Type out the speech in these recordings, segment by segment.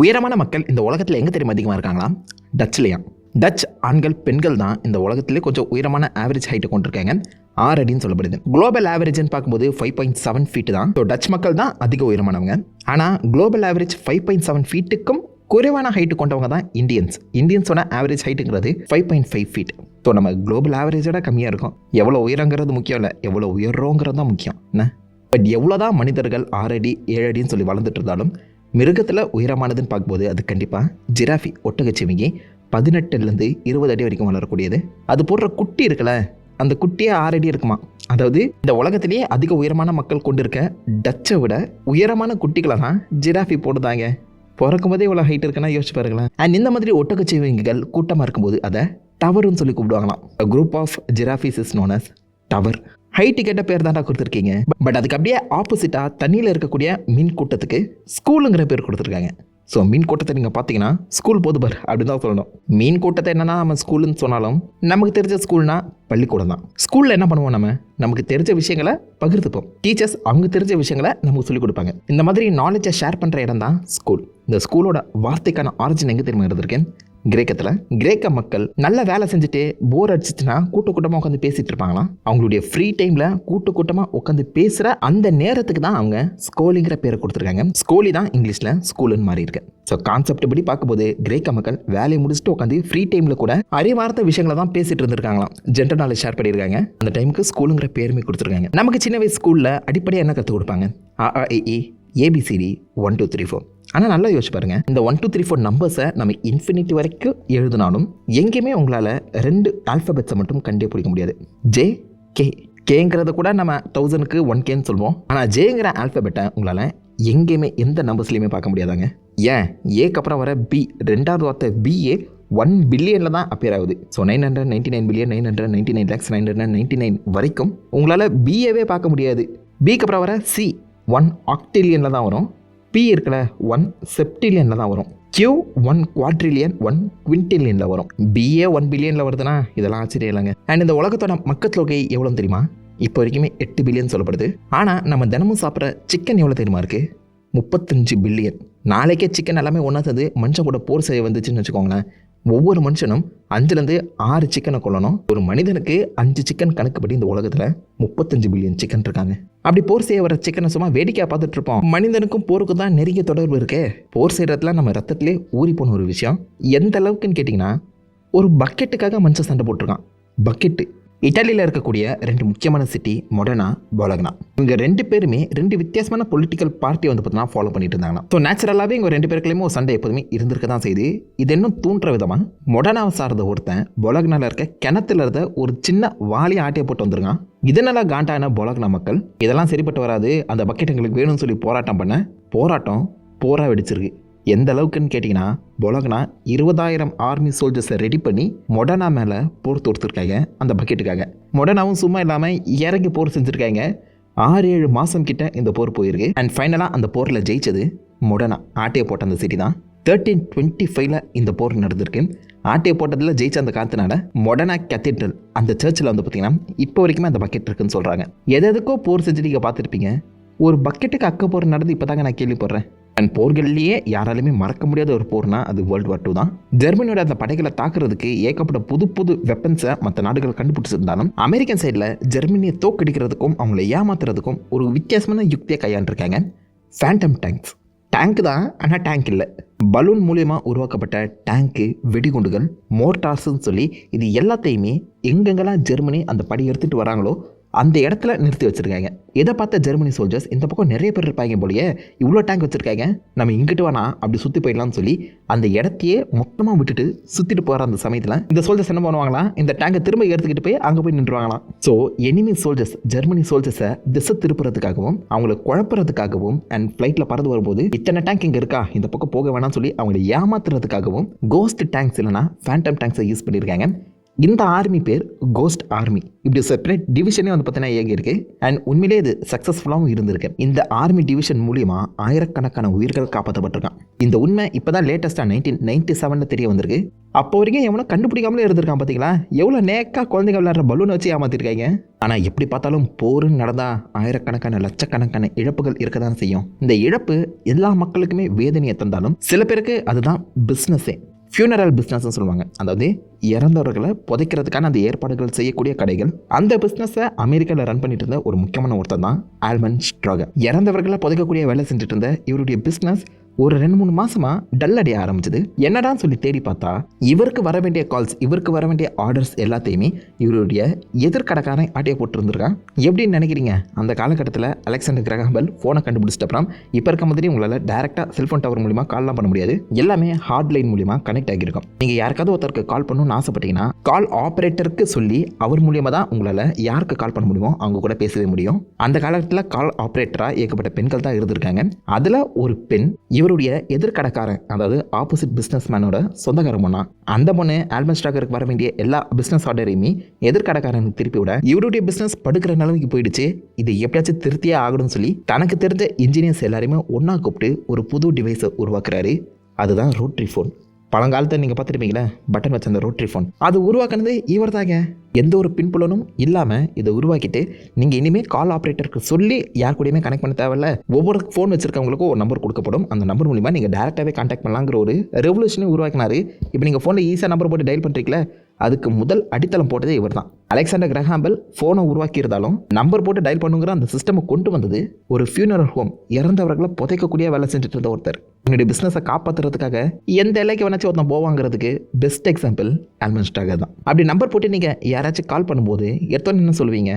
உயரமான மக்கள் இந்த உலகத்தில் எங்கே தெரியும் அதிகமாக இருக்காங்களா டச்லையா டச் ஆண்கள் பெண்கள் தான் இந்த உலகத்திலே கொஞ்சம் உயரமான ஆவரேஜ் ஹைட்டை கொண்டிருக்காங்க. ஆறு அடின்னு சொல்லப்படுது. குளோபல் ஆவரேஜ்னு பார்க்கும்போது ஃபைவ் பாயிண்ட் செவன் ஃபீட் தான். ஸோ டச் மக்கள் தான் அதிக உயரமானவங்க. ஆனால் global average five point seven ஃபீட்டுக்கும் குறைவான ஹைட்டு கொண்டவங்க தான் இந்தியன்ஸ் இந்தியன்ஸோட average ஹைட்டுங்கிறது five point five feet so நம்ம குளோபல் ஆவரேஜோட கம்மியாக இருக்கும். எவ்வளோ உயரங்கிறது முக்கியம் இல்லை. எவ்வளோ உயர்றோங்கிறது தான் முக்கியம். என்ன? பட் எவ்வளோ தான் மனிதர்கள் ஆறு அடி ஏழு அடின்னு சொல்லி வளர்ந்துட்டு இருந்தாலும் மிருகத்தில் உயரமானதுன்னு பார்க்கும்போது அது கண்டிப்பாக ஜிராஃபி ஒட்டகச்சிவிங்கி பதினெட்டுலேருந்து இருபது அடி வரைக்கும் வளரக்கூடியது. அது போடுற குட்டி இருக்குல்ல அந்த குட்டியே ஆறு அடி இருக்குமா? அதாவது இந்த உலகத்திலேயே அதிக உயரமான மக்கள் கொண்டிருக்க டச்சை விட உயரமான குட்டிகளை தான் ஜிராஃபி போடுதாங்க. பிறக்கும் போதே இவ்வளோ ஹைட் இருக்குன்னா யோசிச்சு பாருங்களேன். அண்ட் இந்த மாதிரி ஒட்டகச்சிவிங்கிகள் கூட்டமாக இருக்கும்போது அதை டவர்னு சொல்லி கூப்பிடுவாங்களாம். Group of giraffes is known as tower high டிக்கெட்டை பேர் தான்டா கொடுத்துருக்கீங்க. பட் அதுக்கு அப்படியே ஆப்போசிட்டாக தண்ணியில் இருக்கக்கூடிய மீன் கூட்டத்துக்கு ஸ்கூலுங்கிற பேர் கொடுத்துருக்காங்க. ஸோ மீன் கூட்டத்தை நீங்கள் பார்த்தீங்கன்னா ஸ்கூல் போது பார் அப்படின்னு தான் சொல்லணும். மீன் கூட்டத்தை என்னன்னா நம்ம ஸ்கூலுன்னு சொன்னாலும் நமக்கு தெரிஞ்ச ஸ்கூல்னா பள்ளிக்கூடம் தான். ஸ்கூலில் என்ன பண்ணுவோம் நம்ம? நமக்கு தெரிஞ்ச விஷயங்களை பகிர்ந்துப்போம். டீச்சர்ஸ் அவங்க தெரிஞ்ச விஷயங்களை நமக்கு சொல்லிக் கொடுப்பாங்க. இந்த மாதிரி நாலேஜை ஷேர் பண்ணுற இடம் தான் ஸ்கூல் இந்த ஸ்கூலோட வார்த்தைக்கான ஆரிஜின் எங்கே தெரியுமா இருந்திருக்கேன் கிரேக்கத்தில் கிரேக்க மக்கள் நல்ல வேலை செஞ்சுட்டு போர் அடிச்சிச்சுன்னா கூட்ட கூட்டமாக உட்காந்து பேசிட்டு இருப்பாங்களாம் அவங்களுடைய ஃப்ரீ டைமில் கூட்ட கூட்டமாக உட்காந்து பேசுகிற அந்த நேரத்துக்கு தான் அவங்க ஸ்கோலிங்கிற பேரை கொடுத்துருக்காங்க. ஸ்கோலி தான் இங்கிலீஷில் ஸ்கூலுன்னு மாறி இருக்கு. ஸோ கான்செப்ட் படி பார்க்கும்போது கிரேக்க மக்கள் வேலையை முடிச்சுட்டு உட்காந்து ஃப்ரீ டைமில் கூட அறிவார்த்த விஷயங்களை தான் பேசிட்டு இருந்திருக்காங்களாம். ஜென்ரல் நாலேஜ் ஷேர் பண்ணியிருக்காங்க. அந்த டைமுக்கு ஸ்கூலுங்கிற பேருமே கொடுத்துருக்காங்க. நமக்கு சின்ன வயசு ஸ்கூலில் அடிப்படையாக என்ன கற்றுக் கொடுப்பாங்க? A B C D one two three four ஆனால் நல்லா யோசிச்சு பாருங்கள் இந்த ஒன் டூ த்ரீ ஃபோர் நம்பர்ஸை நம்ம இன்ஃபினிட்டி வரைக்கும் எழுதினாலும் எங்கேயுமே உங்களால் ரெண்டு ஆல்ஃபபெட்ஸை மட்டும் கண்டே பிடிக்க முடியாது. ஜே கே கேங்கிறத கூட நம்ம தௌசண்ட்க்கு ஒன் கேன்னு சொல்லுவோம். ஆனால் ஜேங்கிற ஆல்ஃபபெட்டை உங்களால் எங்கேயுமே எந்த நம்பர்ஸ்லையுமே பார்க்க முடியாதாங்க. ஏன்? ஏக்கு அப்புறம் வர பி ரெண்டாவது வார்த்தை பிஏ ஒன் பில்லியனில் தான் அப்பியர் ஆகுது. So nine hundred ninety nine billion nine hundred ninety nine lakhs nine hundred ninety nine வரைக்கும் உங்களால் பிஏவே பார்க்க முடியாது. பிக்கு அப்புறம் வர சி ஒன் ஆக்டிலியனில் தான் வரும். பி இருக்குல்ல ஒன் செப்டிலியனில் தான் வரும். கியூ ஒன் குவாட்ரிலியன் ஒன் குவிண்டிலியனில் வரும். பிஏ ஒன் பில்லியனில் வருதுன்னா இதெல்லாம் ஆச்சரியம் இல்லைங்க. அண்ட் இந்த உலகத்தோட மக்கள் தொகை எவ்வளோ தெரியுமா? இப்போ வரைக்குமே எட்டு பில்லியன் சொல்லப்படுது. ஆனால் நம்ம தினமும் சாப்பிட்ற சிக்கன் எவ்வளோ தெரியுமா இருக்குது முப்பத்தஞ்சு பில்லியன் நாளைக்கே சிக்கன் எல்லாமே ஒன்றா சேர்ந்து மனுஷன் கூட போர் செய்ய வந்துச்சுன்னு வச்சுக்கோங்களேன். ஒவ்வொரு மனுஷனும் அஞ்சுலேருந்து ஆறு சிக்கனை கொல்லணும். ஒரு மனிதனுக்கு அஞ்சு சிக்கன் கணக்குப்படி இந்த உலகத்தில் முப்பத்தஞ்சு பில்லியன் சிக்கன் இருக்காங்க. அப்படி போர் செய்ய வர சிக்கனை சும்மா வேடிக்கையாக பார்த்துட்டு இருப்போம். மனிதனுக்கும் போருக்கும் தான் நெருங்கிய தொடர்பு இருக்கே. போர் செய்கிறதுல நம்ம ரத்தத்திலே ஊறி போன ஒரு விஷயம். எந்த அளவுக்குன்னு கேட்டிங்கன்னா ஒரு பக்கெட்டுக்காக மனுஷன் சண்டை போட்டிருக்கான். பக்கெட்டு இட்டாலியில் இருக்கக்கூடிய ரெண்டு முக்கியமான சிட்டி மொடனா பொலக்னா இவங்க ரெண்டு பேருமே ரெண்டு வித்தியாசமான பொலிட்டிக்கல் பார்ட்டி வந்து பார்த்தீங்கன்னா ஃபாலோ பண்ணிட்டு இருந்தாங்கன்னா ஸோ நேச்சுரலாகவே இவங்க ரெண்டு பேருக்குள்ளேயுமே ஒரு சண்டை எப்போதுமே இருந்திருக்க தான் செய்யுது இது இன்னும் தூண்டுற விதமாக மொடனாவை சார்ந்த ஒருத்தன் பொலக்னாவில் இருக்க கிணத்துல இருந்த ஒரு சின்ன வாலி ஆட்டையை போட்டு வந்திருக்கான். இதனால காண்டான பொலக்னா மக்கள்? இதெல்லாம் சரிப்பட்டு வராது அந்த பக்கெட் எங்களுக்கு வேணும்னு சொல்லி போராட்டம் பண்ண போராட்டம் போரா வெடிச்சிருக்கு. எந்த அளவுக்குன்னு கேட்டிங்கன்னா பொலகனா இருபதாயிரம் ஆர்மி சோல்ஜர்ஸை ரெடி பண்ணி மொடனா மேலே போர் தொடுத்துருக்காங்க அந்த பக்கெட்டுக்காக மொடனாவும் சும்மா இல்லாமல் இறங்கி போர் செஞ்சுருக்காங்க. ஆறு ஏழு மாதம் கிட்ட இந்த போர் போயிருக்கு. அண்ட் ஃபைனலாக அந்த போரில் ஜெயிச்சது மொடனா. ஆட்டையை போட்ட அந்த சிட்டி தான். தேர்ட்டீன் டுவெண்ட்டி ஃபைவ்ல இந்த போர் நடந்திருக்கு. ஆட்டையை போட்டதில் ஜெயிச்ச அந்த காரணத்தினால மொடனா கேத்தீட்ரல் அந்த சர்ச்சில் வந்து பார்த்தீங்கன்னா இப்போ வரைக்குமே அந்த பக்கெட் இருக்குன்னு சொல்கிறாங்க எது எதுக்கோ போர் செஞ்சு நீங்கள் பார்த்துருப்பீங்க. ஒரு பக்கெட்டுக்கு அக்க போர் நடந்து இப்போ தாங்க நான் கேள்விப்படுறேன். அண்ட் போர்கள்லேயே யாராலுமே மறக்க முடியாத ஒரு போர்னா அது வேர்ல்டு வார் டூ தான். ஜெர்மனியோட அந்த படைகளை தாக்குறதுக்கு ஏகப்பட்ட புது புது வெப்பன்ஸை மற்ற நாடுகள் கண்டுபிடிச்சிருந்தாலும் அமெரிக்கன் சைடில் ஜெர்மனியை தோக்கடிக்கிறதுக்கும் அவங்கள ஏமாத்துறதுக்கும் ஒரு வித்தியாசமான யுக்தியை கையாண்டுருக்காங்க. ஃபேண்டம் டேங்க்ஸ் டேங்க் தான் ஆனால் டேங்க் இல்லை. பலூன் மூலியமாக உருவாக்கப்பட்ட டேங்க்கு வெடிகுண்டுகள் மோர்டார்ஸ்ன்னு சொல்லி இது எல்லாத்தையுமே எங்கெங்கெல்லாம் ஜெர்மனி அந்த படி எடுத்துகிட்டு வராங்களோ அந்த இடத்துல நிறுத்தி வச்சுருக்காங்க. இதை பார்த்த ஜெர்மனி சோல்ஜர்ஸ் இந்த பக்கம் நிறைய பேர் இருப்பாங்க போலயே இவ்வளோ டேங்க் வச்சுருக்காங்க. நம்ம இங்கிட்டு வேணா அப்படி சுற்றி போயிடலாம்னு சொல்லி அந்த இடத்தையே மொத்தமாக விட்டுட்டு சுற்றிட்டு போகிற அந்த சமயத்தில் இந்த சோல்ஜர்ஸ் என்ன பண்ணுவாங்களாம் இந்த டேங்கை திரும்ப எடுத்துக்கிட்டு போய் அங்கே போய் நின்றுவாங்களாம். ஸோ எனிமி சோல்ஜர்ஸ் ஜெர்மனி சோல்ஜர்ஸை திசை திருப்புறதுக்காகவும் அவங்களை குழப்புறதுக்காகவும் அண்ட் ஃப்ளைட்டில் பறந்து வரும்போது இத்தனை டேங்க் இங்கே இருக்கா? இந்த பக்கம் போக வேணாம்னு சொல்லி அவங்களை ஏமாத்துறதுக்காகவும் கோஸ்ட் டேங்க்ஸ் இல்லைனா ஃபேண்டம் டேங்க்ஸை யூஸ் பண்ணியிருக்காங்க. இந்த ஆர்மி பேர் கோஸ்ட் ஆர்மி இப்படி செப்பரேட் டிவிஷனே வந்து பார்த்தீங்கன்னா இயங்கியிருக்கு. அண்ட் உண்மையிலே இது சக்ஸஸ்ஃபுல்லாகவும் இருந்திருக்கு. இந்த ஆர்மி டிவிஷன் மூலியமாக ஆயிரக்கணக்கான உயிர்கள் காப்பாற்றப்பட்டிருக்கான் இந்த உண்மை இப்போ தான் லேட்டஸ்ட்டாக நைன்டீன் நைன்டி செவனில் தெரிய வந்திருக்கு. அப்போ வரைக்கும் எவனோ கண்டுபிடிக்காமலே இருந்திருக்கான் பார்த்தீங்களா? எவ்வளோ நேக்காக குழந்தைங்க விளையாடுற பலூனை வச்சு ஏமாத்திருக்காங்க. ஆனால் எப்படி பார்த்தாலும் போருன்னு நடந்தால் ஆயிரக்கணக்கான லட்சக்கணக்கான இழப்புகள் இருக்க தான் செய்யும். இந்த இழப்பு எல்லா மக்களுக்குமே வேதனையை தந்தாலும் சில பேருக்கு அதுதான் பிஸ்னஸே ஃபியூனரல் பிஸ்னஸ்னு சொல்லுவாங்க. அதாவது இறந்தவர்களை புதைக்கிறதுக்கான அந்த ஏற்பாடுகள் செய்யக்கூடிய கடைகள். அந்த பிஸ்னஸை அமெரிக்காவில் ரன் பண்ணிட்டு இருந்த ஒரு முக்கியமான ஒருத்தர் தான் ஆல்மன் ஸ்ட்ராகர். இறந்தவர்களை புதைக்கக்கூடிய வேலை செஞ்சுட்டு இருந்த இவருடைய பிஸ்னஸ் ஒரு ரெண்டு மூணு மாசமா டல் அடைய ஆரம்பிச்சது. என்னடான்னு சொல்லி தேடி பார்த்தா இவருக்கு வர வேண்டிய கால்ஸ் இவருக்கு வர வேண்டிய ஆர்டர்ஸ் எல்லாத்தையுமே இவருடைய எதிர்கடக்காரன் ஆட்டிய போட்டுருந்துருக்கான். எப்படின்னு நினைக்கிறீங்க? அந்த காலகட்டத்தில் அலெக்சாண்டர் கிரகாம்பல் ஃபோனை கண்டுபிடிச்சிட்ட அப்புறம் இப்போ இருக்க மாதிரி உங்களால் டேரெக்டாக செல்ஃபோன் டவர் மூலிமா கால்லாம் பண்ண முடியாது. எல்லாமே ஹார்ட் லைன் மூலிமா கனெக்ட் ஆகியிருக்கும். நீங்கள் யாருக்காவது ஒருத்தருக்கு கால் பண்ணணும்னு ஆசைப்பட்டீங்கன்னா கால் ஆப்ரேட்டருக்கு சொல்லி அவர் மூலியமாக தான் உங்களால் யாருக்கு கால் பண்ண முடியுமோ அவங்க கூட பேசவே முடியும். அந்த காலகட்டத்தில் கால் ஆப்ரேட்டராக ஏகப்பட்ட பெண்கள் தான் இருந்திருக்காங்க. அதில் ஒரு பெண் இவருடைய எதிர்கடக்காரன் அதாவது ஆப்போசிட் பிஸ்னஸ் மேனோட சொந்தக்காரன் பொண்ணா. அந்த பொண்ணு ஆல்பன் ஸ்டாக்கருக்கு வர வேண்டிய எல்லா பிஸ்னஸ் ஆர்டரையுமே எதிர்கடக்காரனுக்கு திருப்பி விட இவருடைய பிஸ்னஸ் படுக்கிற நிலைமைக்கு போயிடுச்சு. இது எப்படியாச்சும் திருத்தியே ஆகணும்னு சொல்லி தனக்கு தெரிஞ்ச இன்ஜினியர்ஸ் எல்லாரையுமே ஒன்றா கூப்பிட்டு ஒரு புது டிவைஸை உருவாக்குறாரு. அதுதான் ரோட்ரி ஃபோன் பழங்காலத்தை நீங்கள் பார்த்துருப்பீங்களே பட்டன் வச்ச அந்த ரோட்ரி ஃபோன் அது உருவாக்குனது இவர் தாங்க. எந்த ஒரு பின்புலனும் இல்லாமல் இதை உருவாக்கிட்டு நீங்கள் இனிமேல் கால் ஆப்ரேட்டருக்கு சொல்லி யார் கூடயுமே கனெக்ட் பண்ண தேவையில்ல. ஒவ்வொரு ஃபோன் வச்சிருக்கவங்களுக்கும் ஒரு நம்பர் கொடுக்கப்படும். அந்த நம்பர் மூலிமா நீங்கள் டேரெக்டாகவே கான்டாக்ட் பண்ணலாங்கிற ஒரு ரெவல்யூஷனே உருவாக்கினாரு. இப்போ நீங்கள் ஃபோனில் ஈஸியாக நம்பர் போட்டு டயல் பண்ணுறீங்களே அதுக்கு முதல் அடித்தளம் போட்டதே இவர் தான் அலெக்சாண்டர் கிரஹாம்பல் ஃபோனை உருவாக்கி இருந்தாலும் நம்பர் போட்டு டயல் பண்ணுங்கிற அந்த சிஸ்டமை கொண்டு வந்தது ஒரு ஃபியூனரல் ஹோம் இறந்தவர்களை புதைக்கக்கூடிய வேலை செஞ்சுட்டு இருந்த ஒருத்தர். என்னுடைய பிஸ்னஸை காப்பாற்றுறதுக்காக எந்த இலைக்கு வேணாச்சும் ஒருத்தன் போவாங்கிறதுக்கு பெஸ்ட் எக்ஸாம்பிள் ஆல்மன்ஸ்டாக தான். அப்படி நம்பர் போட்டு நீங்கள் யாராச்சும் கால் பண்ணும்போது எடுத்தோன்னு என்ன சொல்லுவீங்க?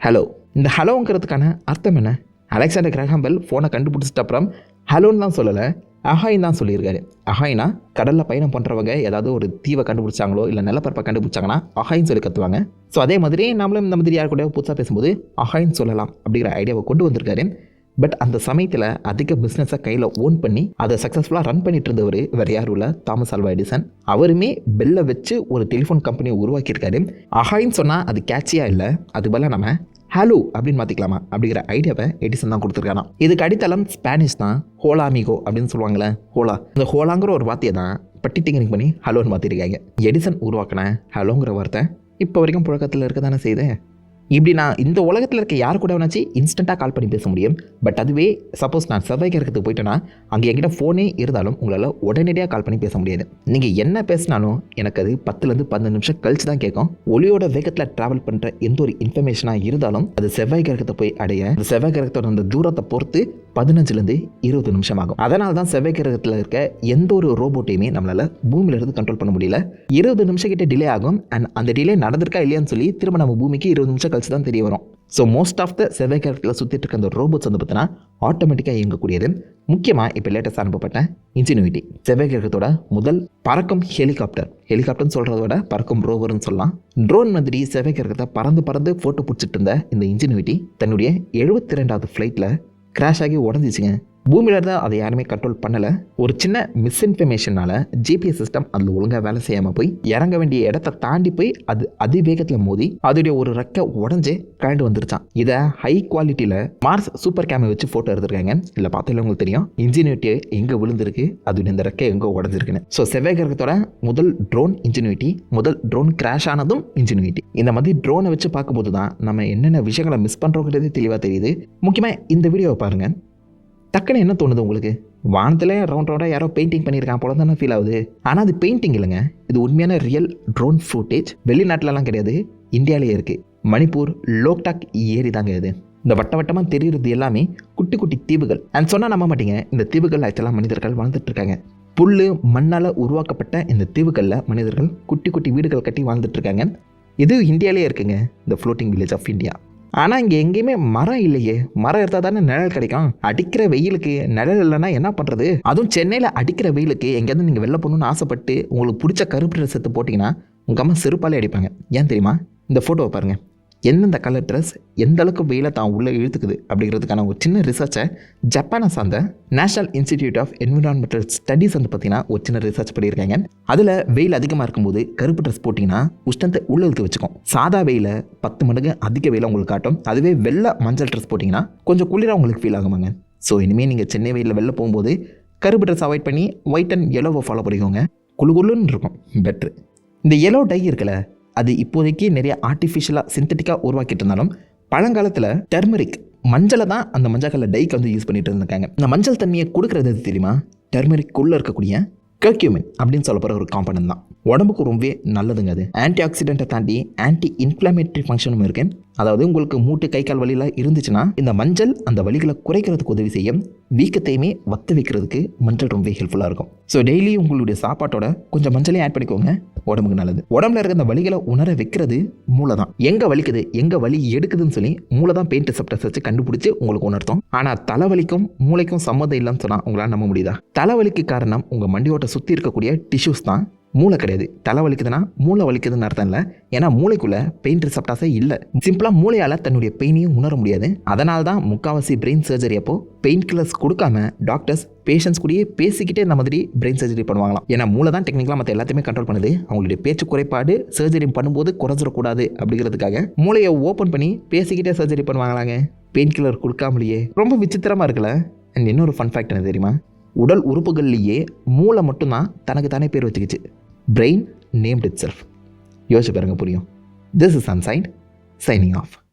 ஹலோ இந்த ஹலோங்கிறதுக்கான அர்த்தம் என்ன? அலெக்சாண்டர் கிரஹாம்பல் ஃபோனை கண்டுபிடிச்சிட்ட அப்புறம் ஹலோன்னு தான் சொல்லலை. அஹாயின் தான் சொல்லியிருக்காரு. அஹாயினா கடலில் பயணம் பண்ணுறவங்க ஏதாவது ஒரு தீவை கண்டுபிடிச்சாங்களோ இல்லை நிலப்பரப்பை கண்டுபிடிச்சாங்கன்னா அஹாயின்னு சொல்லி கற்றுவாங்க ஸோ அதே மாதிரி நம்மளும் இந்த மாதிரி யார் கூட புதுசாக பேசும்போது அஹாயின் சொல்லலாம் அப்படிங்கிற ஐடியாவை கொண்டு வந்திருக்காரு. பட் அந்த சமயத்தில் அதிக பிஸ்னஸை கையில் ஓன் பண்ணி அதை சக்ஸஸ்ஃபுல்லாக ரன் பண்ணிட்டு இருந்தவர் வேறு யாரும் இல்லை. Thomas Alva Edison. அவருமே பெல்லை வச்சு ஒரு டெலிஃபோன் கம்பெனியை உருவாக்கியிருக்காரு. அஹாயின்னு சொன்னால் அது கேட்சியாக இல்லை. அது பதிலாக நம்ம ஹலோ அப்படின்னு மாற்றிக்கலாமா அப்படிங்கிற ஐடியாவை எடிசன் தான் கொடுத்துருக்கானா? இதுக்கு அடித்தளம் ஸ்பானிஷ் தான். ஹோலாமிகோ அப்படின்னு சொல்லுவாங்களே ஹோலா இந்த ஹோலாங்கிற ஒரு வார்த்தையை தான் பட்டி டிங்கரிங் பண்ணி ஹலோன்னு மாற்றிருக்காங்க எடிசன் உருவாக்கின ஹலோங்கிற வார்த்தை இப்போ வரைக்கும் புழக்கத்தில் இருக்க தானே செய்யுது இப்படி நான் இந்த உலகத்தில் இருக்க யார் கூட வேணாச்சு இன்ஸ்டண்ட்டாக கால் பண்ணி பேச முடியும். பட் அதுவே சப்போஸ் நான் செவ்வாய் கிரகத்துக்கு போயிட்டேன்னா அங்கே என்கிட்ட ஃபோனே இருந்தாலும் உங்களால் உடனடியாக கால் பண்ணி பேச முடியாது. நீங்கள் என்ன பேசினாலும் எனக்கு அது பத்துலேருந்து பதினஞ்சு நிமிஷம் கழிச்சு தான் கேட்கும். ஒளியோட வேகத்தில் ட்ராவல் பண்ணுற எந்த ஒரு இன்ஃபர்மேஷனாக இருந்தாலும் அது செவ்வாய் கிரகத்தை போய் அடைய அந்த செவ்வாய் கிரகத்தோட அந்த தூரத்தை பொறுத்து பதினஞ்சுலேருந்து இருபது நிமிஷம் ஆகும் அதனால தான் செவ்வாய் கிரகத்தில் இருக்க எந்த ஒரு ரோபோட்டையுமே நம்மளால் பூமியிலிருந்து கண்ட்ரோல் பண்ண முடியல. இருபது நிமிஷம் கிட்ட டிலே ஆகும். அண்ட் அந்த டிலே நடந்திருக்கா இல்லையான்னு சொல்லி திரும்ப நம்ம பூமிக்கு இருபது நிமிஷம் கழிச்சு தான் தெரிய வரும். ஸோ மோஸ்ட் ஆஃப் த செவ்வாய் கிரகத்தில் சுற்றிட்டு இருக்க அந்த ரோபோட்ஸ் வந்து பார்த்தீங்கன்னா ஆட்டோமேட்டிக்காக இயங்கக்கூடியது. முக்கியமாக இப்போ லேட்டஸ்ட் அனுப்பப்பட்ட இன்ஜினிவிட்டி செவ்வாய் கிரகத்தோட முதல் பறக்கும் ஹெலிகாப்டர் ஹெலிகாப்டர்னு சொல்கிறத விட பறக்கும் ரோவர்னு சொல்லலாம். ட்ரோன் மாதிரி செவ்வாய் கிரகத்தை பறந்து பறந்து ஃபோட்டோ பிடிச்சிட்டு இருந்த இந்த இன்ஜினியூட்டி தன்னுடைய எழுபத்தி ரெண்டாவது ஃப்ளைட்டில் கிராஷ் ஆகி உடஞ்சிச்சுங்க. பூமியில் இருந்தால் அதை யாருமே கண்ட்ரோல் பண்ணலை. ஒரு சின்ன மிஸ்இன்ஃபர்மேஷனால ஜிபிஎஸ் சிஸ்டம் அதில் ஒழுங்காக வேலை செய்யாமல் போய் இறங்க வேண்டிய இடத்த தாண்டி போய் அது அதிவேகத்தில் மோதி அதோடைய ஒரு ரெக்கை உடஞ்சி கழண்டு வந்துருச்சான் இதை ஹை குவாலிட்டியில் மார்ஸ் சூப்பர் கேமை வச்சு ஃபோட்டோ எடுத்திருக்காங்க. இல்லை பார்த்தால உங்களுக்கு தெரியும். இன்ஜினியூட்டி எங்கே விழுந்திருக்கு அது இந்த ரெக்கை எங்கே உடஞ்சிருக்குன்னு. ஸோ செவ்வாய் கிரகத்தோட முதல் ட்ரோன் இன்ஜினியூட்டி முதல் ட்ரோன் கிராஷ் ஆனதும் இன்ஜினியூட்டி இந்த மாதிரி ட்ரோனை வச்சு பார்க்கும்போது தான் நம்ம என்னென்ன விஷயங்களை மிஸ் பண்ணுறோங்கிறதே தெளிவாக தெரியுது. முக்கியமாக இந்த வீடியோவை பாருங்கள் டக்குன்னு என்ன தோணுது உங்களுக்கு? வானத்தில் ரவுண்ட் ரவுண்டாக யாரோ பெயிண்டிங் பண்ணியிருக்கான் போல தானே ஃபீல் ஆகுது. ஆனால் அது பெயிண்டிங் இல்லைங்க. இது உண்மையான ரியல் ட்ரோன் ஃபுட்டேஜ் வெளிநாட்டிலலாம் கிடையாது. இந்தியாவிலேயே இருக்குது மணிப்பூர் லோக்டாக் ஏரி தாங்க இது. இந்த வட்ட வட்டமாக தெரியுறது எல்லாமே குட்டி குட்டி தீவுகள். அண்ட் சொன்னால் நம்ப மாட்டீங்க. இந்த தீவுகள் ஆக்சுவலாக மனிதர்கள் வாழ்ந்துட்டுருக்காங்க புல் மண்ணால் உருவாக்கப்பட்ட இந்த தீவுகளில் மனிதர்கள் குட்டி குட்டி வீடுகள் கட்டி வாழ்ந்துட்டுருக்காங்க இது இந்தியாவிலே இருக்குங்க. இந்த ஃப்ளோட்டிங் வில்லேஜ் ஆஃப் இந்தியா ஆனால் இங்கே எங்கேயுமே மரம் இல்லையே. மரம் இருந்தால் தானே நிழல் கிடைக்கும். அடிக்கிற வெயிலுக்கு நிழல் இல்லைன்னா என்ன பண்ணுறது அதுவும் சென்னையில் அடிக்கிற வெயிலுக்கு எங்கேயாவது நீங்கள் வெளில போகணுன்னு ஆசைப்பட்டு உங்களுக்கு பிடிச்ச கருப்பு ட்ரெஸ் எடுத்து போட்டிங்கன்னா உங்கள் அம்மா செருப்பாலே அடிப்பாங்க. ஏன் தெரியுமா? இந்த ஃபோட்டோவை பாருங்கள் எந்தெந்த கலர் ட்ரெஸ் எந்த அளவுக்கு வெயிலை தான் உள்ளே இழுத்துக்குது அப்படிங்கிறதுக்கான ஒரு சின்ன ரிசர்ச்சை ஜப்பானை சார்ந்த national institute of environmental studies வந்து பார்த்தீங்கன்னா ஒரு சின்ன ரிசர்ச் பண்ணியிருக்காங்க. அதில் வெயில் அதிகமாக இருக்கும்போது கருப்பு ட்ரெஸ் போட்டிங்கன்னா உஷ்ணத்தை உள்ளே இழுத்து வச்சுக்கும். சாதா வெயில பத்து மடங்கு அதிக வெயில உங்களுக்கு காட்டும். அதுவே வெள்ளை மஞ்சள் ட்ரெஸ் போட்டிங்கன்னா கொஞ்சம் குளிராக உங்களுக்கு ஃபீல் ஆகுமாங்க. ஸோ இனிமேல் நீங்கள் சென்னை வெயிலில் வெளில போகும்போது கருப்பு ட்ரெஸ் அவாய்ட் பண்ணி ஒயிட் அண்ட் எல்லோவை ஃபாலோ பண்ணிக்கோங்க. குளு குளுன்னு இருக்கும் பெட்ரு இந்த எல்லோ டை இருக்குல்ல அது இப்போதைக்கு நிறைய ஆர்டிஃபிஷியலாக சிந்தட்டிக்காக உருவாக்கிட்டு இருந்தாலும் பழங்காலத்தில் டர்மரிக் மஞ்சளை தான் அந்த மஞ்சள் கலர் டைக்கு வந்து யூஸ் பண்ணிட்டு இருந்திருக்காங்க இந்த மஞ்சள் தன்மையை கொடுக்குறது தெரியுமா? டர்மரிக்குள்ளே இருக்கக்கூடிய கர்க்யூமின் அப்படின்னு சொல்லப்படுற ஒரு காம்பனன்ட் தான். உடம்புக்கு ரொம்பவே நல்லதுங்க அது. ஆன்டி ஆக்சிடென்ட்டை தாண்டி ஆன்டி இன்ஃப்ளமேட்டரி ஃபங்க்ஷனும் இருக்கு அதாவது உங்களுக்கு மூட்டு கை கால் வலியில் இருந்துச்சுன்னா இந்த மஞ்சள் அந்த வலிகளை குறைக்கிறதுக்கு உதவி செய்யும். வீக்கத்தையுமே வத்த வைக்கிறதுக்கு மஞ்சள் ரொம்பவே ஹெல்ப்ஃபுல்லாக இருக்கும். ஸோ டெய்லி உங்களுடைய சாப்பாட்டோட கொஞ்சம் மஞ்சளையும் ஆட் பண்ணிக்கோங்க. உடம்புக்கு நல்லது. உடம்புல இருக்க அந்த வலிகளை உணர வைக்கிறது மூளை தான் எங்கே வலிக்குது? எங்கே வலி எடுக்குதுன்னு சொல்லி மூளை தான் பெயின் ரிசப்டர்ஸ் வச்சு கண்டுபிடிச்சி உங்களுக்கு உணர்த்தும். ஆனால் தலைவலிக்கும் மூளைக்கும் சம்மந்தம் இல்லைன்னு சொன்னால் உங்களால் நம்ப முடியுதா? தலைவலிக்கு காரணம் உங்கள் மண்டியோட்டை சுற்றி இருக்கக்கூடிய டிஷ்யூஸ் தான். மூளை கிடையாது. தலை வலிக்குதுன்னா மூளை வலிக்குதுன்னு அர்த்தம் இல்லை. ஏன்னா மூளைக்குள்ளே பெயின் ரிசப்டாஸே இல்லை. சிம்பிளாக மூளையால் தன்னுடைய பெயினையும் உணர முடியாது. அதனால தான் முக்காவாசி பிரெயின் சர்ஜரி அப்போ பெயின் கில்லர்ஸ் கொடுக்காம டாக்டர்ஸ் பேஷண்ட்ஸ் கூடயே பேசிக்கிட்டே இந்த மாதிரி பிரெயின் சர்ஜரி பண்ணுவாங்களாம். ஏன்னா மூளை தான் டெக்னிக்கலாக மற்ற எல்லாத்தையுமே கண்ட்ரோல் பண்ணுது. அவங்களுடைய பேச்சு குறைபாடு சர்ஜரி பண்ணும்போது குறைஞ்சிடக்கூடாது அப்படிங்கிறதுக்காக மூளையை ஓப்பன் பண்ணி பேசிக்கிட்டே சர்ஜரி பண்ணுவாங்களாங்க. பெயின் கில்லர் கொடுக்காமலேயே. ரொம்ப விசித்திரமாக இருக்குல்ல. அண்ட் இன்னொரு ஃபன் ஃபேக்ட் என்ன தெரியுமா? உடல் உறுப்புகள்லேயே மூளை மட்டும்தான் தனக்கு தானே பேர் வச்சுக்கிச்சு. பிரெயின் நேம்ட் இட் செல்ஃப் யோசிச்சு பாருங்க புரியும். This is unsigned signing of